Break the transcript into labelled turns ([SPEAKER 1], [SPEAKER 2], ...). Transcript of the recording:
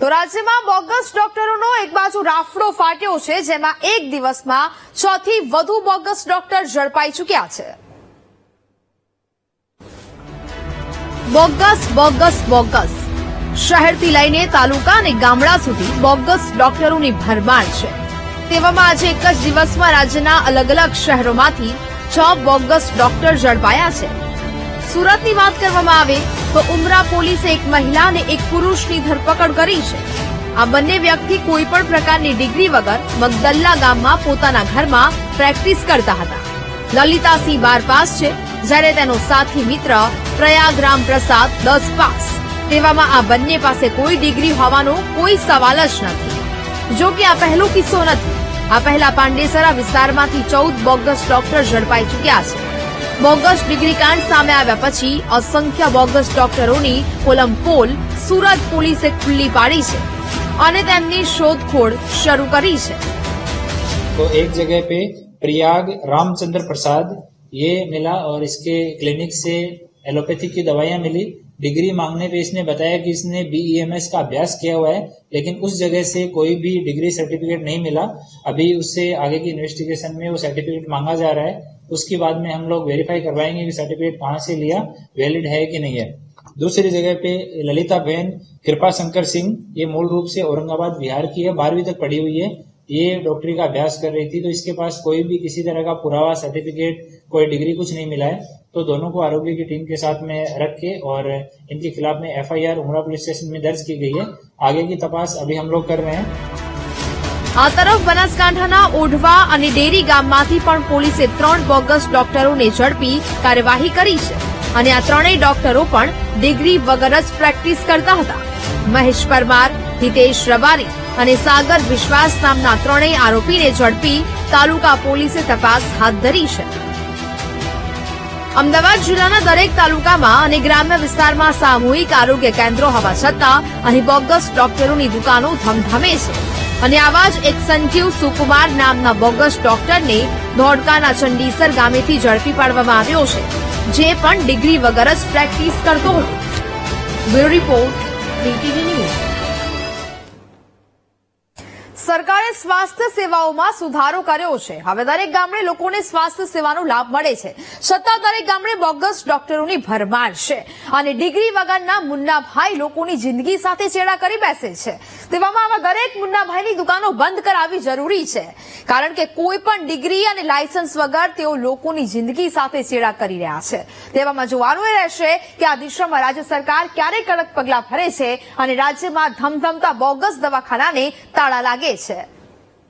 [SPEAKER 1] તો રાજ્યમાં બોગસ ડોક્ટરોનો એક બાજુ રાફડો ફાટ્યો છે, જેમાં એક દિવસમાં છ થી વધુ બોગસ ડોક્ટર ઝડપાઈ ચૂક્યા છે. Bogus bogus bogus. શહેરથી લઈને તાલુકા અને ગામડા સુધી બોગસ ડોક્ટરોની ભરમાર છે. તેવામાં આજે એક જ દિવસમાં રાજ્યના અલગ અલગ શહેરોમાંથી છ બોગસ ડોક્ટર ઝડપાયા છે. સુરતની વાત કરવામાં આવે તો ઉમરા પોલીસે એક મહિલા અને એક પુરુષની ધરપકડ કરી છે. આ બંને વ્યક્તિ કોઈ પણ પ્રકારની ડિગ્રી વગર મગદલ્લા ગામમાં પોતાના ઘરમાં પ્રેક્ટિસ કરતા હતા. લલિતાસિંહ બાર પાસ છે, જ્યારે તેનો સાથી મિત્ર પ્રયાગ રામ પ્રસાદ દસ પાસ તેવામાં આ બંને પાસે કોઈ ડિગ્રી હોવાનો કોઈ સવાલ જ નથી. જો કે આ પહેલો કિસ્સો નથી. આ પહેલા પાંડેસરા વિસ્તારમાંથી ચૌદ બોગસ ડોક્ટર ઝડપાઈ ચૂક્યા છે. બોગસ ડિગ્રી કાંડ સામે આવ્યા પછી અસંખ્ય બોગસ ડોક્ટરોની પોલમપોલ સુરત પોલીસે ખુલ્લી પાડી છે અને તેમની શોધખોળ શરૂ કરી છે
[SPEAKER 2] तो एक जगह पे प्रयाग रामचंद्र प्रसाद ये मिला और इसके क्लिनिक से एलोपैथी की दवाइयां मिली डिग्री मांगने पे इसने बताया कि इसने बीईएमएस का अभ्यास किया हुआ है लेकिन उस जगह से कोई भी डिग्री सर्टिफिकेट नहीं मिला अभी उससे आगे की इन्वेस्टिगेशन में वो सर्टिफिकेट मांगा जा रहा है उसके बाद में हम लोग वेरीफाई करवाएँगे कि सर्टिफिकेट कहाँ से लिया वैलिड है कि नहीं है। दूसरी जगह पे ललिता बहन कृपा शंकर सिंह, ये मूल रूप से औरंगाबाद, बिहार की है, बारहवीं तक पढ़ी हुई है। ये डॉक्टरी का अभ्यास कर रही थी तो इसके पास कोई भी किसी तरह का पुरावा सर्टिफिकेट कोई डिग्री कुछ नहीं मिला है। तो दोनों को आरोग्य की टीम के साथ में रख के और इनके खिलाफ में एफआईआर उमरा पुलिस स्टेशन में दर्ज की गई है। आगे की तपास अभी हम लोग कर रहे हैं।
[SPEAKER 1] આ તરફ બનાસકાંઠાના ઓઢવા અને ડેરી ગામમાંથી પણ પોલીસે ત્રણ બોગસ ડોક્ટરોને ઝડપી કાર્યવાહી કરી છે. અને આ ત્રણેય ડોક્ટરો પણ ડિગ્રી વગર જ પ્રેક્ટિસ કરતા હતા. મહેશ પરમાર, હિતેશ રબારી અને સાગર વિશ્વાસ નામના ત્રણેય આરોપીને ઝડપી તાલુકા પોલીસે તપાસ હાથ ધરી છે. અમદાવાદ જિલ્લાના દરેક તાલુકામાં અને ગ્રામ્ય વિસ્તારમાં સામૂહિક આરોગ્ય કેન્દ્રો હોવા છતાં અહીં બોગસ ડોક્ટરોની દુકાનો ધમધમે છે. અને આવા જ એક સંજીવ સુકુમાર નામના બોગસ ડોક્ટરને ધોળકાના ચંડીસર ગામેથી ઝડપી પાડવામાં આવ્યો છે, જે પણ ડિગ્રી વગર જ પ્રેક્ટિસ કરતો હતો. Bureau report VTV news. સરકારે સ્વાસ્થ્ય સેવાઓમાં સુધારો કર્યો છે. હવે દરેક ગામડે લોકોને સ્વાસ્થ્ય સેવાનો લાભ મળે છે. છતાં દરેક ગામડે બોગસ ડોક્ટરોની ભરમાર છે. અને ડિગ્રી વગરના મુન્નાભાઈ લોકોની જિંદગી સાથે ચેડા કરી બેસે છે. તેવામાં આવા દરેક મુન્નાભાઈની દુકાનો બંધ કરાવવી જરૂરી છે. કારણ કે કોઈ પણ ડિગ્રી અને લાયસન્સ વગર તેઓ લોકોની જિંદગી સાથે ચેડા કરી રહ્યા છે. તેવામાં જોવાનું એ રહેશે કે આ દિશામાં રાજ્ય સરકાર ક્યારે કડક પગલાં ભરે છે અને રાજ્યમાં ધમધમતા બોગસ દવાખાનાને તાળા લાગે છે it.